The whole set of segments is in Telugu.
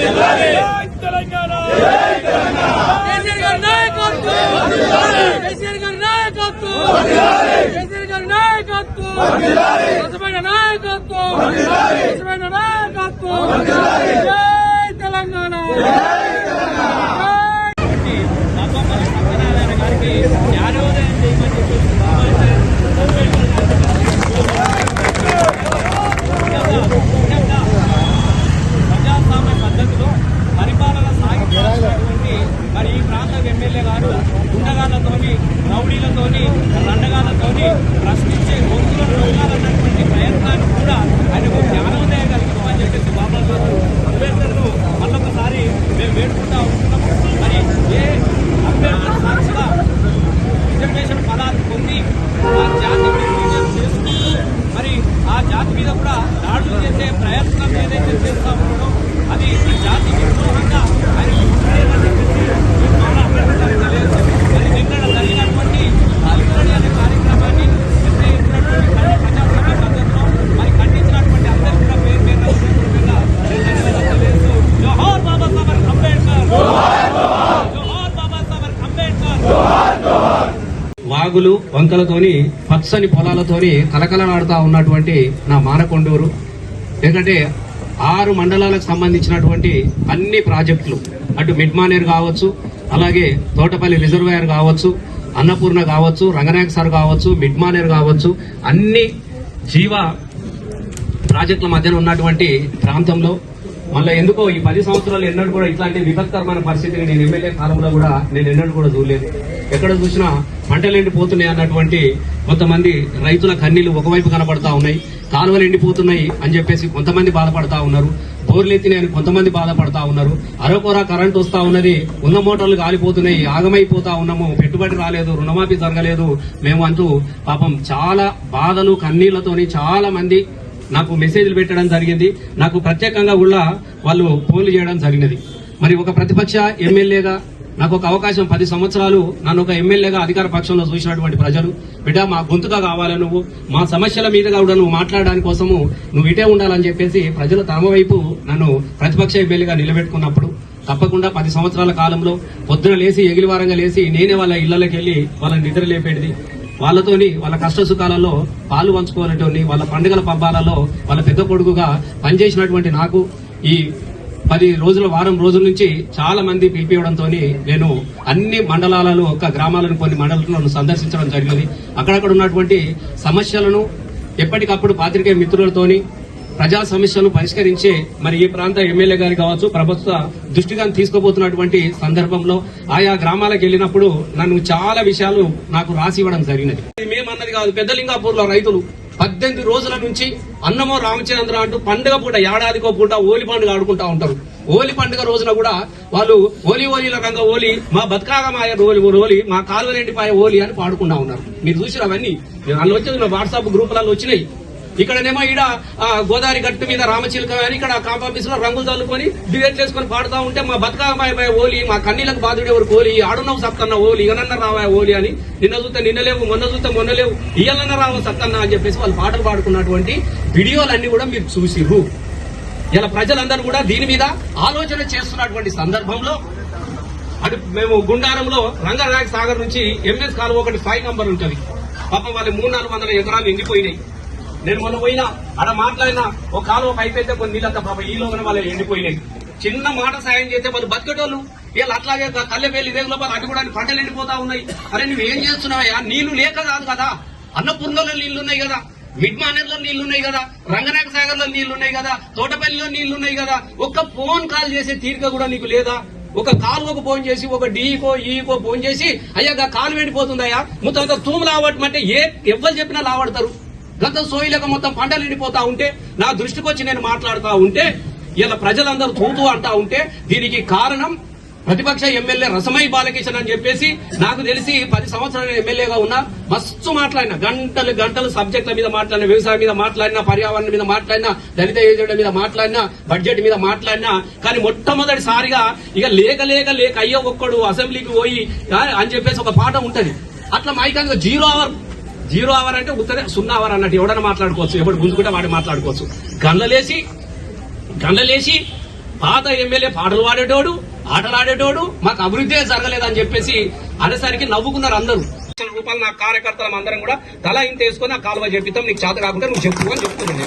నాయకత్వం నాయకత్వం కేసీఆర్ గారి నాయకత్వం కేసీఆర్ గారి నాయకత్వం స్వచ్ఛమైన నాయకత్వం స్వచ్ఛమైన నాయకత్వం జై తెలంగాణ నవ్వమల్లి సత్యనారాయణ గారికి జ్ఞానోదయం చేయమని చెప్పేసి బాబాసాహెబ్ ముఖ్యంగా ప్రజాస్వామ్య పద్ధతిలో పరిపాలన సాగించాల్సినటువంటి మరి ఈ ప్రాంత ఎమ్మెల్యే గారు గుండగాళ్ళతోని రౌడీలతోని రండగాళ్ళతోని ప్రశ్నించే గొంతులను నొక్కాలన్నటువంటి ప్రయత్నాన్ని కూడా ఆయనకు జ్ఞానోదయం కలిగించు అని చెప్పేసి బాబాసాహెబ్ అంబేద్కర్ను మళ్ళొకసారి మేము వేడుకుంటా ఉంటున్నాం మరి ఏ అంబేద్కర్ సాక్షిగా రిజర్వేషన్ పదాలు పొంది ఆ జాతి నిర్వీర్యం చేస్తూ మరి ఆ జాతి మీద కూడా దాడులు చేసే ప్రయత్నం ఏదైతే చేస్తా ఉన్నాడో అది ఈ జాతి విద్రోహంగా ఆయన గుర్తులేదని చెప్పేసి ఈ ద్వారా అంబేద్కర్ గారికి తెలియజేస్తుంది. మరి నిన్న జరిగినటువంటి అలిపిరి అనే కార్యక్రమాన్ని పెద్ద ఎత్తునటువంటి కళ ప్రజాస్వామ్య పద్ధతిలో మరి ఖండించినటువంటి అందరూ కూడా పేరు పేరు పేరున నేను ధన్యవాదాలు తెలియజేస్తూ జోహార్ బాబాసాహెబ్ అంబేద్కర్ జోహార్ బాబాసాహెబ్ అంబేద్కర్ వాగులు వంకలతోని పచ్చని పొలాలతోని కలకలలాడుతూ ఉన్నటువంటి నా మానకొండూరు. ఎందుకంటే ఆరు మండలాలకు సంబంధించినటువంటి అన్ని ప్రాజెక్టులు అటు మిడ్ మానేర్ కావచ్చు అలాగే తోటపల్లి రిజర్వాయర్ కావచ్చు అన్నపూర్ణ కావచ్చు రంగనాయక సార్ కావచ్చు మిడ్ మానేర్ కావచ్చు అన్ని జీవ ప్రాజెక్టుల మధ్యన ఉన్నటువంటి ప్రాంతంలో మళ్ళీ ఎందుకో ఈ పది సంవత్సరాలు ఎన్నడూ కూడా ఇట్లాంటి విపత్కరమైన పరిస్థితిని నేను ఎమ్మెల్యే కాలంలో కూడా నేను ఎన్నడూ కూడా చూడలేదు. ఎక్కడ చూసినా పంటలు ఎండిపోతున్నాయి అన్నటువంటి కొంతమంది రైతుల కన్నీళ్ళు ఒకవైపు కనపడతా ఉన్నాయి. కాలువలు ఎండిపోతున్నాయి అని చెప్పేసి కొంతమంది బాధపడతా ఉన్నారు. బోర్లు ఎత్తినాయని కొంతమంది బాధపడతా ఉన్నారు. అరకొరా కరెంట్ వస్తా ఉన్నది. ఉన్న మోటార్లు కాలిపోతున్నాయి ఆగమైపోతా ఉన్నాము. పెట్టుబడి రాలేదు. రుణమాఫీ జరగలేదు. మేము అంటూ పాపం చాలా బాధలు కన్నీళ్ళతోని చాలా మంది నాకు మెసేజ్లు పెట్టడం జరిగింది. నాకు ప్రత్యేకంగా కూడా వాళ్ళు ఫోన్లు చేయడం జరిగినది. మరి ఒక ప్రతిపక్ష ఎమ్మెల్యేగా నాకు ఒక అవకాశం పది సంవత్సరాలు నన్ను ఒక ఎమ్మెల్యేగా అధికార పక్షంలో చూసినటువంటి ప్రజలు బిడ్డ మా గొంతుగా కావాలి నువ్వు? మా సమస్యల మీద కూడా నువ్వు మాట్లాడడానికి కోసము నువ్వు ఇటే ఉండాలని చెప్పేసి ప్రజలు తమ వైపు నన్ను ప్రతిపక్ష ఎమ్మెల్యేగా నిలబెట్టుకున్నప్పుడు తప్పకుండా పది సంవత్సరాల కాలంలో పొద్దున లేచి ఎగిలివారంగా లేచి నేనే వాళ్ళ ఇళ్ళలోకి వెళ్ళి వాళ్ళని నిద్ర లేపేది వాళ్ళతోని వాళ్ళ కష్ట సుఖాలలో పాలు పంచుకోవాలంటే వాళ్ళ పండుగల పబ్బాలలో వాళ్ళ పెద్ద కొడుకుగా పనిచేసినటువంటి నాకు ఈ పది రోజుల వారం రోజుల నుంచి చాలా మంది పిలిపివ్వడంతో నేను అన్ని మండలాలలో ఒక గ్రామాలను కొన్ని మండలాలను సందర్శించడం జరిగింది. అక్కడక్కడ ఉన్నటువంటి సమస్యలను ఎప్పటికప్పుడు పాత్రికేయ మిత్రులతోని ప్రజా సమస్యలను పరిష్కరించే మరి ఈ ప్రాంత ఎమ్మెల్యే గారు కావచ్చు ప్రభుత్వ దృష్టిగా తీసుకోబోతున్నటువంటి సందర్భంలో ఆయా గ్రామాలకు వెళ్ళినప్పుడు నన్ను చాలా విషయాలు నాకు రాసి ఇవ్వడం జరిగినది. మేమన్నది కాదు పెద్దలింగాపూర్లో రైతులు పద్దెనిమిది రోజుల నుంచి అన్నమో రామచంద్ర అంటూ పండుగ పూట ఏడాదికో పూట ఓలి పండుగ ఆడుకుంటా ఉంటారు. ఓలి పండుగ రోజున కూడా వాళ్ళు ఓలి ఓలిల రంగ ఓలి మా బతుకాగమాయ రోలి ఓలి మా కాలువరెడ్డిపాయ ఓలి అని పాడుకుంటా ఉన్నారు. మీరు చూసిన అవన్నీ? వాళ్ళు వచ్చి వాట్సాప్ గ్రూపులలో వచ్చినాయి. ఇక్కడనేమో ఈడ గోదావరి గట్టు మీద రామచిలుక అని ఇక్కడ కాంపాఫీస్లో రంగులు చల్లుకొని డివేట్ చేసుకొని పాడుతూ ఉంటే మా బతుకామాయ ఓలి మా కన్నీలకు బాధుడే ఎవరు ఓలి ఆడున్నావు సత్తన్న ఓలి ఇగనన్న రావా ఓలి అని నిన్న చూస్తే నిన్న లేవు మొన్న చూస్తే మొన్న లేవు ఇయ్యాలన్న రావు సత్తన్న అని చెప్పేసి వాళ్ళు పాటలు పాడుకున్నటువంటి వీడియోలన్నీ కూడా మీరు చూసిరు ఇలా ప్రజలందరూ కూడా దీని మీద ఆలోచన చేస్తున్నటువంటి సందర్భంలో అటు మేము గుండారంలో రంగనాయక సాగర్ నుంచి ఎంఎస్ కాలువ ఒకటి ఫైవ్ నంబర్ ఉంటుంది. పాపం వాళ్ళు మూడు నాలుగు వందల ఎకరాలు ఎండిపోయినాయి. నేను మొన్న పోయినా అక్కడ మాట్లాడినా ఒక కాలువ పైపు అయితే కొన్ని నీళ్ళంతా పాప ఈ లోపల వాళ్ళు ఎండిపోయినాయి. చిన్న మాట సాయం చేస్తే వాళ్ళు బతికేటోళ్ళు? వీళ్ళు అట్లాగే కళ్ళెపల్లి రేగుల అటు కూడా పంటలు ఎండిపోతా ఉన్నాయి. అరే నువ్వు ఏం చేస్తున్నావయ్యా నీళ్ళు లేక కాదు కదా. అన్నపూర్ణలో నీళ్ళు ఉన్నాయి కదా. మిడ్ మానేర్లో నీళ్ళు ఉన్నాయి కదా. రంగనాయక సాగర్లో నీళ్ళు ఉన్నాయి కదా. తోటపల్లిలో నీళ్ళు ఉన్నాయి కదా. ఒక్క ఫోన్ కాల్ చేసే తీరిక కూడా నీకు లేదా? ఒక కాలువకు ఫోన్ చేసి ఒక డీకో ఈకో ఫోన్ చేసి అయ్యా కాలు ఎండిపోతుందయ్యా మొత్తం తూము తూము అంటే ఏ ఎవ్వరు చెప్పినా లావడతారు. గత సోయిలకు మొత్తం పంటలు ఎండిపోతా ఉంటే నా దృష్టికి వచ్చి నేను మాట్లాడుతా ఉంటే ఇలా ప్రజలందరూ తూతూ అంటా ఉంటే దీనికి కారణం ప్రతిపక్ష ఎమ్మెల్యే రసమై బాలకిషన్ అని చెప్పేసి నాకు తెలిసి పది సంవత్సరాలు ఎమ్మెల్యేగా ఉన్నా మస్తు మాట్లాడిన గంటలు గంటలు సబ్జెక్టుల మీద మాట్లాడిన వ్యవసాయం మీద మాట్లాడినా పర్యావరణం మీద మాట్లాడినా దళిత యోజన మీద మాట్లాడినా బడ్జెట్ మీద మాట్లాడినా కానీ మొట్టమొదటిసారిగా ఇక లేక లేక లేక అయ్యో ఒక్కడు అసెంబ్లీకి పోయి అని చెప్పేసి ఒక పాఠం ఉంటది. అట్లా మైకంగా జీరో అవర్ జీరో అవర్ అంటే ఉత్తరే సున్నా అవర్ అన్నట్టు ఎవడన్నా మాట్లాడుకోవచ్చు. ఎవడు గుంజుకుంటే వాడు మాట్లాడుకోవచ్చు. గన్లలేసి గండలేసి పాత ఎమ్మెల్యే పాటలు పాడేటోడు ఆటలు ఆడేటోడు మాకు అభివృద్ధి జరగలేదని చెప్పేసి అనేసరికి నవ్వుకున్నారు అందరూ. లక్షల రూపాయలు నా కార్యకర్తలం అందరం కూడా తల ఇంత వేసుకొని ఆ కాలువ చెప్పిస్తాం నీకు చేత కాకుండా నువ్వు చెప్పు అని చెప్తున్నాను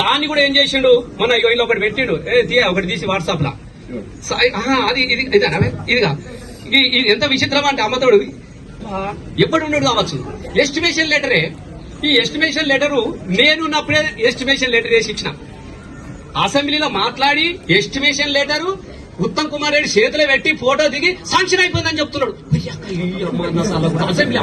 దాన్ని కూడా ఏం చేసిండు? మన ఇలా ఒకటి పెట్టిండు. ఏ తీయ ఒకటి తీసి వాట్సాప్ లా అది ఇది ఇదిగా ఇది ఇది ఎంత విచిత్రం అంటే అమ్మతోడు ఆ, ఎప్పుడు ఉండడు కావచ్చు ఎస్టిమేషన్ లెటరే ఈ ఎస్టిమేషన్ లెటరు నేనున్నప్పుడే ఎస్టిమేషన్ లెటర్ వేసి ఇచ్చిన. అసెంబ్లీలో మాట్లాడి ఎస్టిమేషన్ లెటరు ఉత్తమ్ కుమార్ రెడ్డి చేతిలో పెట్టి ఫోటో దిగి శాంక్షన్ అయిపోయిందని చెప్తున్నాడు. ఈ అసెంబ్లీ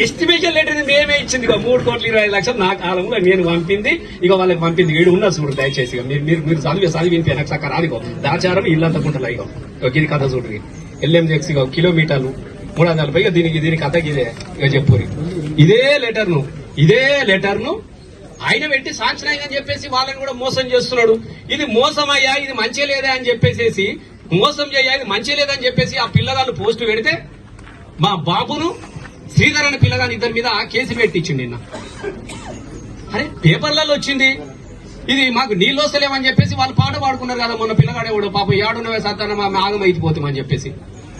ఎస్టిమేషన్ లెటర్ మేమే ఇచ్చింది ఇక మూడు కోట్ల ఇరవై ఐదు లక్షలు నా కాలంలో నేను పంపింది. ఇక వాళ్ళకి పంపింది వీడు ఉన్న చూడు దయచేసి ఇక మీరు మీరు చదివి చదివింది నాకు చక్క దాచారం ఇల్లంతా కుంటలా ఇగో. ఇది కథ చూడు. ఎల్ఎం జెక్స్ కిలోమీటర్లు మూడు వందల పైగా దీనికి దీనికి కథ ఇదే ఇక చెప్పురి ఇదే లెటర్ను ఇదే లెటర్ను ఆయన పెట్టి సాంక్షన్ చెప్పేసి వాళ్ళని కూడా మోసం చేస్తున్నాడు. ఇది మోసం అయ్యా ఇది మంచి లేదా అని చెప్పేసి మోసం చేయ ఇది మంచి లేదని చెప్పేసి ఆ పిల్లగాళ్ళు పోస్ట్ పెడితే మా బాబును శ్రీధర్ అనే పిల్లగాని ఇద్దరి మీద కేసు పెట్టించింది నిన్న. అరే పేపర్లలో వచ్చింది. ఇది మాకు నీళ్ళు వస్తలేమని చెప్పేసి వాళ్ళు పాట పాడుకున్నారు కదా మొన్న పిల్లగాడే కూడా పాపం ఏడున్నవే సత్తాన మా ఆగం చెప్పేసి.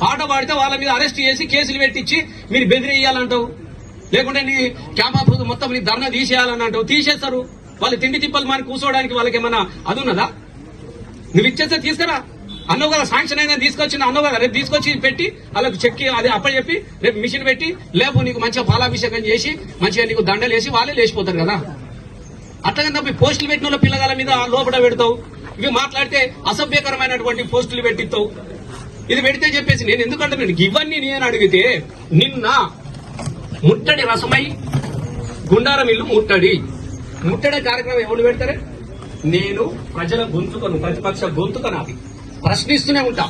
పాట పాడితే వాళ్ళ మీద అరెస్ట్ చేసి కేసులు పెట్టించి మీరు బెదిరేయాలంటావు? లేకుంటే నీ క్యాంప్ ఆఫ్ మొత్తం నీ ధర్నా తీసేయాలని అంటావు? తీసేస్తారు. వాళ్ళు తిండి తిప్పలు మారి కూర్చోవడానికి వాళ్ళకి ఏమన్నా అది ఉన్నదా? నువ్వు ఇచ్చేస్తే తీసుకురా. అన్నో కదా శాంక్షన్ అయినా తీసుకొచ్చిన అన్నో కదా రేపు తీసుకొచ్చి పెట్టి వాళ్ళకి చెక్ అది అప్పచెప్పి రేపు మిషన్ పెట్టి లేపు నీకు మంచిగా పాలాభిషేకం చేసి మంచిగా నీకు దండలు వేసి వాళ్ళే లేచిపోతారు కదా. అట్లాగే తప్ప పోస్టులు పెట్టిన వాళ్ళ పిల్లగాల మీద లోపల పెడతావు. ఇవి మాట్లాడితే అసభ్యకరమైనటువంటి పోస్టులు పెట్టిస్తావు. ఇది పెడితే చెప్పేసి నేను ఎందుకంటే నేను ఇవన్నీ నేను అడిగితే నిన్న ముట్టడి రసమై గుండారం ఇల్లు ముట్టడి. ముట్టడి కార్యక్రమం ఎవరు పెడతారే? నేను ప్రజల గొంతుకను ప్రతిపక్ష గొంతుక నాది ప్రశ్నిస్తూనే ఉంటా.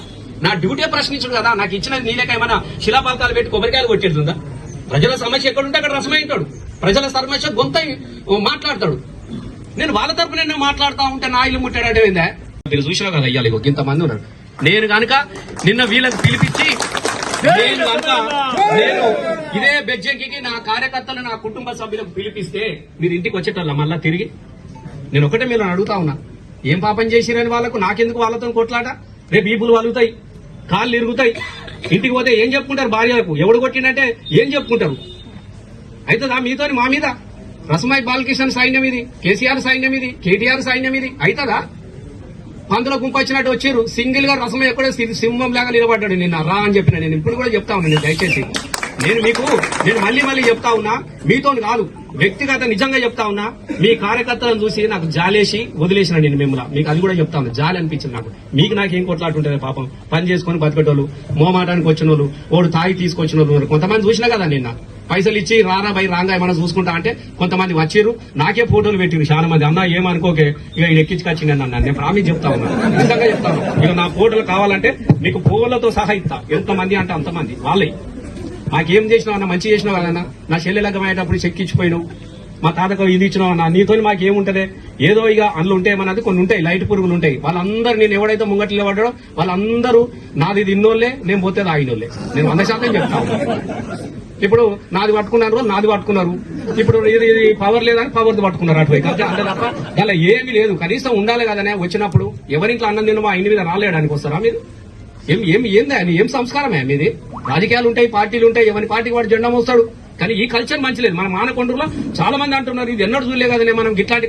నా డ్యూటీ ప్రశ్నించడు కదా నాకు ఇచ్చిన నీలేక ఏమైనా శిలాపాలకాలు పెట్టి కొబ్బరికాయలు కొట్టేస్తుందా ప్రజల సమస్య ఎక్కడుంటే అక్కడ రసమై ఉంటాడు ప్రజల సమస్య గొంత మాట్లాడతాడు. నేను వాళ్ళ తరపున నేను మాట్లాడుతా ఉంటే నా ఇల్లు ముట్టాడంటే ఏందా? మీరు చూసినా కదా అయ్యాలి ఇంతమంది ఉన్నారు. నేను కనుక నిన్న వీళ్ళకి పిలిపించి నేను కనుక నేను ఇదే బెజ్జంకి నా కార్యకర్తలు నా కుటుంబ సభ్యులకు పిలిపిస్తే మీరు ఇంటికి వచ్చేటల్ల మళ్ళా తిరిగి? నేను ఒకటే మీరు అడుగుతా ఉన్నా. ఏం పాపం చేసిరని వాళ్ళకు? నాకెందుకు వాళ్ళతో కొట్లాట? రేపు ఈపులు వలుగుతాయి కాళ్ళు ఇరుగుతాయి. ఇంటికి పోతే ఏం చెప్పుకుంటారు భార్యలకు? ఎవడు కొట్టిండంటే ఏం చెప్పుకుంటారు? అవుతుందా మీతో మా మీద? రసమాయి బాలకృష్ణ సైన్యం ఇది కేసీఆర్ సైన్యం ఇది కేటీఆర్ సైన్యం ఇది అవుతుందా పందుల గుంపు వచ్చినట్టు వచ్చారు సింగిల్గా రసం ఎక్కడో సింహం లాగా నిలబడ్డాడు. నిన్న రా అని చెప్పిన నేను ఇప్పుడు కూడా చెప్తా ఉన్నా నేను దయచేసి. నేను మీకు నేను మళ్ళీ మళ్ళీ చెప్తా ఉన్నా. మీతో కాదు. వ్యక్తిగత నిజంగా చెప్తా ఉన్నా. మీ కార్యకర్తలను చూసి నాకు జాలేసి వదిలేసిన నేను మిమ్మల్ని. మీకు అది కూడా చెప్తా ఉన్నా. జాలి అనిపించింది నాకు. మీకు నాకు ఏం కొట్లాటుంటుంది పాపం. పని చేసుకొని బతికేటోళ్ళు మోమాటానికి వచ్చిన వాళ్ళు ఓడు తాగి తీసుకొచ్చిన వాళ్ళు కొంతమంది చూసినా కదా నిన్న. పైసలు ఇచ్చి రారా బై రాంగా ఏమన్నా చూసుకుంటా అంటే కొంతమంది వచ్చిర్రు. నాకే ఫోటోలు పెట్టిరు చాలా మంది అన్న ఏమనుకోకే? ఇక ఈయన ఎక్కించుకొచ్చింది అన్న నేను ప్రామిస్ చెప్తా ఉన్నా. నిజంగా చెప్తాను. ఇక నా ఫోటోలు కావాలంటే మీకు ఫోన్లతో సహా ఇస్తా. ఎంతమంది అంటే అంతమంది. వాళ్ళే. మాకేం చేసినావు అన్న? మంచి చేసినావు కదన్నా నా చెల్లెలకు అయ్యేటప్పుడు చెక్కించిపోయినావు మా తాతకు ఇది ఇచ్చినావు అన్న? నీతో మాకేముంటది? ఏదో ఇక అందులో ఉంటాయి మనది కొన్ని ఉంటాయి. లైట్ పురుగులు ఉంటాయి. వాళ్ళందరూ నేను ఎవడైతే ముంగట్లో పడ్డాడో వాళ్ళందరూ నాది ఇది ఇన్నోళ్ళే నేను పోతే ఆగినోళ్ళే నేను వంద శాతం చెప్తాను ఇప్పుడు నాది పట్టుకున్నారు నాది పట్టుకున్నారు. ఇప్పుడు ఇది ఇది పవర్ లేదని పవర్ పట్టుకున్నారు అటువైపు అంతే తప్ప? దానిలో ఏమీ లేదు. కనీసం ఉండాలి కదనే వచ్చినప్పుడు ఎవరింట్లో అన్నం తిన్న మా ఇంటి మీద రాలేయడానికి వస్తారా మీరు? ఏం ఏం ఏందా ఏం సంస్కారమే మీది? రాజకీయాలు ఉంటాయి పార్టీలు ఉంటాయి ఎవరి పార్టీకి వాడు జెండా మోస్తాడు. కానీ ఈ కల్చర్ మంచిలేదు. మన మానకొండలో చాలా మంది అంటున్నారు ఇది ఎన్నడూ చూడలే కదనే మనం ఇట్లాంటి